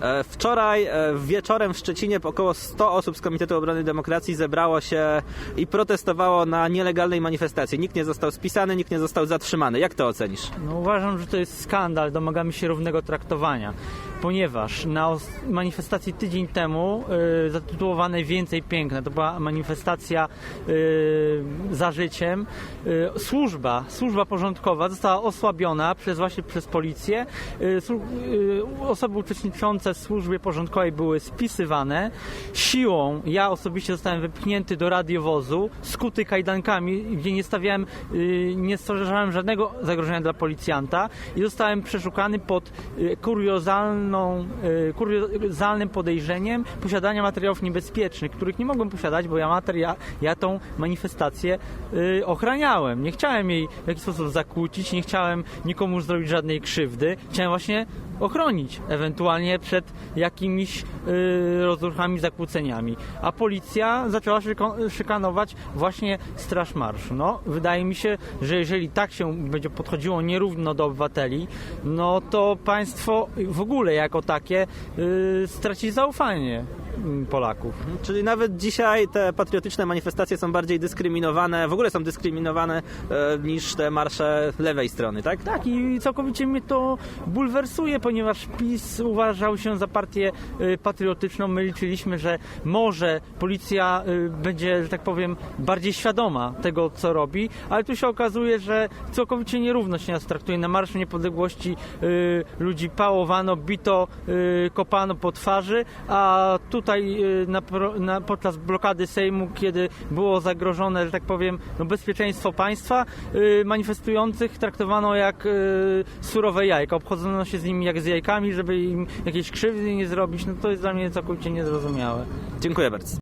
E, Wczoraj e, wieczorem w Szczecinie około 100 osób z Komitetu Obrony Demokracji zebrało się i protestowało na nielegalnej manifestacji. Nikt nie został spisany, nikt nie został zatrzymany. Jak to ocenisz? No uważam, że to jest skandal, domagamy się równego traktowania, ponieważ na manifestacji tydzień temu y, zatytułowanej Więcej Piękne, to była manifestacja y, za życiem, y, służba, służba porządkowa została osłabiona przez właśnie przez policję. Y, y, osoby uczestniczące w służbie porządkowej były spisywane. Siłą ja osobiście zostałem wypchnięty do radiowozu, skuty kajdankami, gdzie nie stawiałem, y, nie stwarzałem żadnego zagrożenia dla policjanta i zostałem przeszukany pod y, kuriozalną, y, kuriozalnym podejrzeniem posiadania materiałów niebezpiecznych, których nie mogłem posiadać, bo ja materia, ja tą manifestację y, ochraniałem. Nie chciałem jej w jakiś sposób zakłócić, nie chciałem nikomu zrobić żadnej krzywdy. Chciałem właśnie ochronić ewentualnie przed jakimiś y, rozruchami, zakłóceniami. A policja zaczęła szykanować właśnie Straż Marszu. No, wydaje mi się, że jeżeli tak się będzie podchodziło nierówno do obywateli, no to państwo w ogóle jako takie y, straci zaufanie Polaków. Czyli nawet dzisiaj te patriotyczne manifestacje są bardziej dyskryminowane, w ogóle są dyskryminowane e, niż te marsze lewej strony, tak? Tak, i całkowicie mnie to bulwersuje, ponieważ PiS uważał się za partię y, patriotyczną. My liczyliśmy, że może policja y, będzie, że tak powiem, bardziej świadoma tego, co robi, ale tu się okazuje, że całkowicie nierówność nas traktuje. Na Marszu Niepodległości ludzi pałowano, bito, kopano po twarzy, a tutaj y, na, na, podczas blokady Sejmu, kiedy było zagrożone, że tak powiem, no, bezpieczeństwo państwa, y, manifestujących traktowano jak y, surowe jajka. Obchodzono się z nimi jak z jajkami, żeby im jakieś krzywdy nie zrobić. No to jest dla mnie całkowicie niezrozumiałe. Dziękuję bardzo.